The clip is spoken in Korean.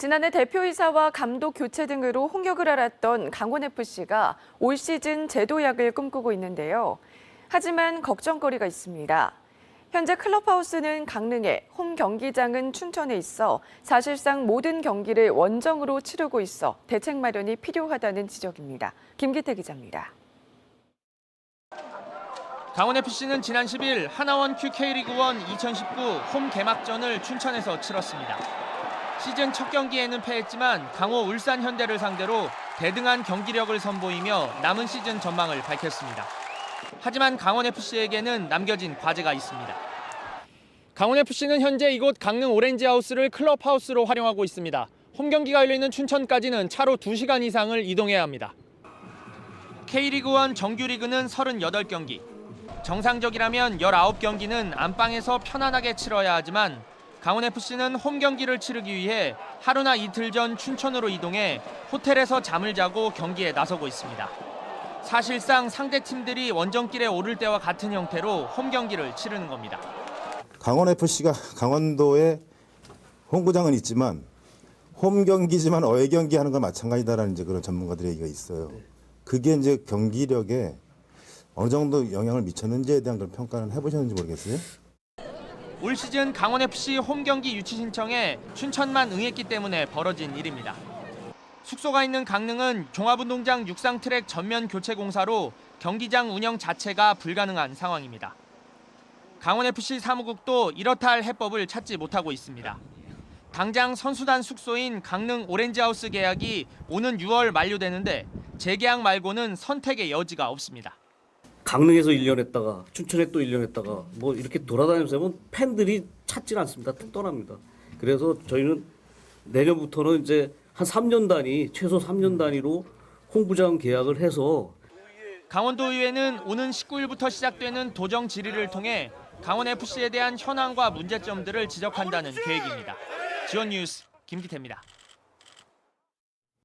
지난해 대표이사와 감독 교체 등으로 홍역을 앓았던 강원FC가 올 시즌 제도약을 꿈꾸고 있는데요. 하지만 걱정거리가 있습니다. 현재 클럽하우스는 강릉에, 홈 경기장은 춘천에 있어 사실상 모든 경기를 원정으로 치르고 있어 대책 마련이 필요하다는 지적입니다. 김기태 기자입니다. 강원FC는 지난 10일 하나원 QK리그1 2019 홈 개막전을 춘천에서 치렀습니다. 시즌 첫 경기에는 패했지만 강호 울산 현대를 상대로 대등한 경기력을 선보이며 남은 시즌 전망을 밝혔습니다. 하지만 강원FC에게는 남겨진 과제가 있습니다. 강원FC는 현재 이곳 강릉 오렌지하우스를 클럽하우스로 활용하고 있습니다. 홈 경기가 열리는 춘천까지는 차로 2시간 이상을 이동해야 합니다. K리그 1 정규리그는 38경기. 정상적이라면 19경기는 안방에서 편안하게 치러야 하지만 강원FC는 홈 경기를 치르기 위해 하루나 이틀 전 춘천으로 이동해 호텔에서 잠을 자고 경기에 나서고 있습니다. 사실상 상대 팀들이 원정길에 오를 때와 같은 형태로 홈 경기를 치르는 겁니다. 강원 FC가 강원도에 홈구장은 있지만 홈 경기지만 어외 경기 하는 건 마찬가지다라는 이제 그런 전문가들의 얘기가 있어요. 그게 이제 경기력에 어느 정도 영향을 미쳤는지에 대한 그런 평가는 해보셨는지 모르겠어요. 올 시즌 강원FC 홈 경기 유치 신청에 춘천만 응했기 때문에 벌어진 일입니다. 숙소가 있는 강릉은 종합운동장 육상 트랙 전면 교체 공사로 경기장 운영 자체가 불가능한 상황입니다. 강원FC 사무국도 이렇다 할 해법을 찾지 못하고 있습니다. 당장 선수단 숙소인 강릉 오렌지하우스 계약이 오는 6월 만료되는데 재계약 말고는 선택의 여지가 없습니다. 강릉에서 1년 했다가 춘천에 또 1년 했다가 뭐 이렇게 돌아다니면서 하면 팬들이 찾질 않습니다. 뚝 떠납니다. 그래서 저희는 내년부터는 이제 한 3년 단위, 최소 3년 단위로 홍구장 계약을 해서 강원도의회는 오는 19일부터 시작되는 도정 질의를 통해 강원FC에 대한 현황과 문제점들을 지적한다는 계획입니다. 지원 뉴스 김기태입니다.